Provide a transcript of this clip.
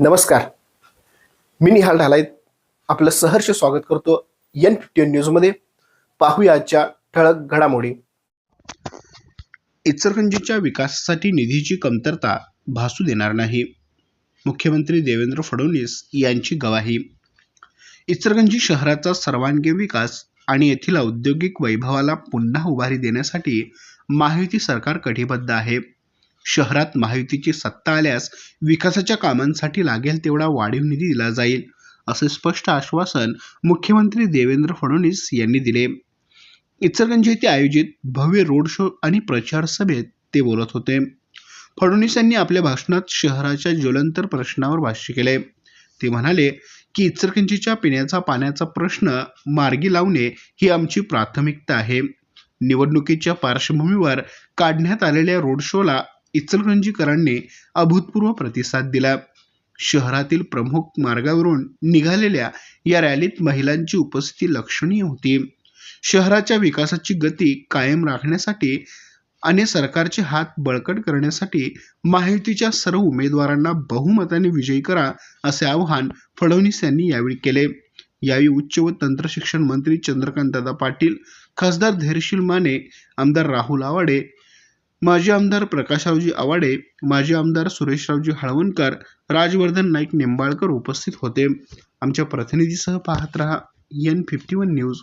नमस्कार. मी निहाल ढालाईत. आपलं सहर्ष स्वागत करतो एन फिफ्टी न्यूजमध्ये पाहूया आजच्या ठळक घडामोडी. इचलकरंजीच्या विकासासाठी निधीची कमतरता भासू देणार नाही. मुख्यमंत्री देवेंद्र फडणवीस यांची गवाही. इचलकरंजी शहराचा सर्वांगीण विकास आणि येथील औद्योगिक वैभवाला पुन्हा उभारी देण्यासाठी माहिती सरकार कटिबद्ध आहे. शहरात महायुतीची सत्ता आल्यास विकासाच्या कामांसाठी लागेल तेवढा वाढीव निधी दिला जाईल असे स्पष्ट आश्वासन मुख्यमंत्री देवेंद्र फडणवीस यांनी दिले. इचलकरंजी येथे आयोजित भव्य रोड शो आणि प्रचार सभेत ते बोलत होते. फडणवीस यांनी आपल्या भाषणात शहराच्या ज्वलंतर प्रश्नावर भाष्य केले. ते म्हणाले की इचलकरंजीच्या पिण्याचा पाण्याचा प्रश्न मार्गी लावणे ही आमची प्राथमिकता आहे. निवडणुकीच्या पार्श्वभूमीवर काढण्यात आलेल्या रोड शोला इचलकरंजीकरांनी अभूतपूर्व प्रतिसाद दिला. शहरातील प्रमुख मार्गावरून निघालेल्या या रॅलीत महिलांची उपस्थिती लक्षणीय होती. शहराच्या विकासाची गती कायम राखण्यासाठी आणि सरकारचे हात बळकट करण्यासाठी माहितीच्या सर्व उमेदवारांना बहुमताने विजयी करा असे आवाहन फडणवीस यांनी यावेळी केले. यावेळी उच्च व तंत्र शिक्षण मंत्री चंद्रकांतदादा पाटील खासदार धैर्यशील माने आमदार राहुल आवाडे माजी आमदार प्रकाशरावजी आवाडे माजी आमदार सुरेशरावजी हळवणकर राजवर्धन नाईक निंबाळकर उपस्थित होते. आमच्या प्रतिनिधीसह पाहत रहा एन फिफ्टी वन न्यूज